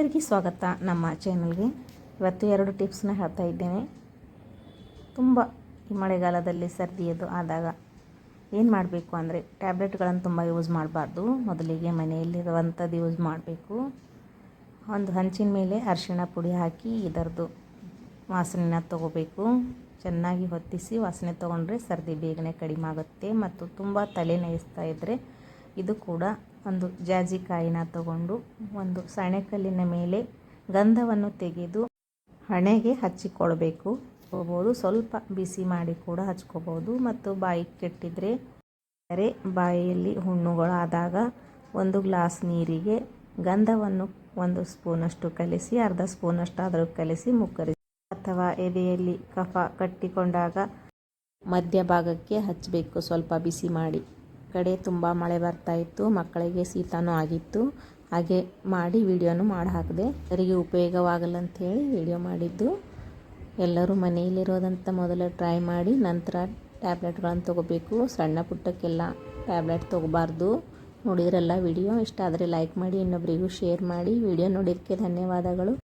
ಎಲ್ಲರಿಗೂ ಸ್ವಾಗತ ನಮ್ಮ ಚಾನಲ್ಗೆ ಇವತ್ತು ಎರಡು ಟಿಪ್ಸ್ನ ಹೇಳ್ತಾ ಇದ್ದೇನೆ. ತುಂಬ ಈ ಮಳೆಗಾಲದಲ್ಲಿ ಸರ್ದಿಯದು ಆದಾಗ ಏನು ಮಾಡಬೇಕು ಅಂದರೆ ಟ್ಯಾಬ್ಲೆಟ್ಗಳನ್ನು ತುಂಬ ಯೂಸ್ ಮಾಡಬಾರ್ದು. ಮೊದಲಿಗೆ ಮನೆಯಲ್ಲಿರುವಂಥದ್ದು ಯೂಸ್ ಮಾಡಬೇಕು. ಒಂದು ಹಂಚಿನ ಮೇಲೆ ಅರಿಶಿಣ ಪುಡಿ ಹಾಕಿ ಇದರದು ವಾಸನೆನ ತಗೋಬೇಕು. ಚೆನ್ನಾಗಿ ಹೊತ್ತಿಸಿ ವಾಸನೆ ತೊಗೊಂಡ್ರೆ ಸರ್ದಿ ಬೇಗನೆ ಕಡಿಮೆ ಆಗುತ್ತೆ ಮತ್ತು ತುಂಬ ತಲೆ ನಯಿಸ್ತಾ ಇದ್ದರೆ ಇದು ಕೂಡ ಒಂದು ಜಾಜಿಕಾಯಿನ ತಗೊಂಡು ಒಂದು ಸಣೆಕಲ್ಲಿನ ಮೇಲೆ ಗಂಧವನ್ನು ತೆಗೆದು ಹಣೆಗೆ ಹಚ್ಚಿಕೊಳ್ಬೇಕು. ಹೋಗ್ಬೋದು ಸ್ವಲ್ಪ ಬಿಸಿ ಮಾಡಿ ಕೂಡ ಹಚ್ಕೋಬೋದು. ಮತ್ತು ಬಾಯಿ ಕೆಟ್ಟಿದ್ರೆ ಬೇರೆ ಬಾಯಿಯಲ್ಲಿ ಹುಣ್ಣುಗಳಾದಾಗ ಒಂದು ಗ್ಲಾಸ್ ನೀರಿಗೆ ಗಂಧವನ್ನು ಒಂದು ಸ್ಪೂನಷ್ಟು ಕಲಿಸಿ, ಅರ್ಧ ಸ್ಪೂನಷ್ಟು ಅದರ ಕಲಿಸಿ ಮುಕ್ಕರಿಸಿ ಅಥವಾ ಎದೆಯಲ್ಲಿ ಕಫ ಕಟ್ಟಿಕೊಂಡಾಗ ಮಧ್ಯಭಾಗಕ್ಕೆ ಹಚ್ಚಬೇಕು. ಸ್ವಲ್ಪ ಬಿಸಿ ಮಾಡಿ. ಕಡೆ ತುಂಬ ಮಳೆ ಬರ್ತಾ ಇತ್ತು, ಮಕ್ಕಳಿಗೆ ಶೀತನೂ ಆಗಿತ್ತು. ಹಾಗೆ ಮಾಡಿ ವಿಡಿಯೋನು ಮಾಡಿ ಹಾಕಿದೆ ಅವರಿಗೆ ಉಪಯೋಗವಾಗಲ್ಲ ಹೇಳಿ ವಿಡಿಯೋ ಮಾಡಿದ್ದು. ಎಲ್ಲರೂ ಮನೆಯಲ್ಲಿರೋದಂಥ ಮೊದಲು ಟ್ರೈ ಮಾಡಿ, ನಂತರ ಟ್ಯಾಬ್ಲೆಟ್ಗಳನ್ನು ತೊಗೋಬೇಕು. ಸಣ್ಣ ಪುಟ್ಟಕ್ಕೆಲ್ಲ ಟ್ಯಾಬ್ಲೆಟ್ ತೊಗೋಬಾರ್ದು. ನೋಡಿದ್ರಲ್ಲ ವಿಡಿಯೋ ಇಷ್ಟ ಆದರೆ ಲೈಕ್ ಮಾಡಿ ಇನ್ನೊಬ್ಬರಿಗೂ ಶೇರ್ ಮಾಡಿ. ವಿಡಿಯೋ ನೋಡಿದ್ದಕ್ಕೆ ಧನ್ಯವಾದಗಳು.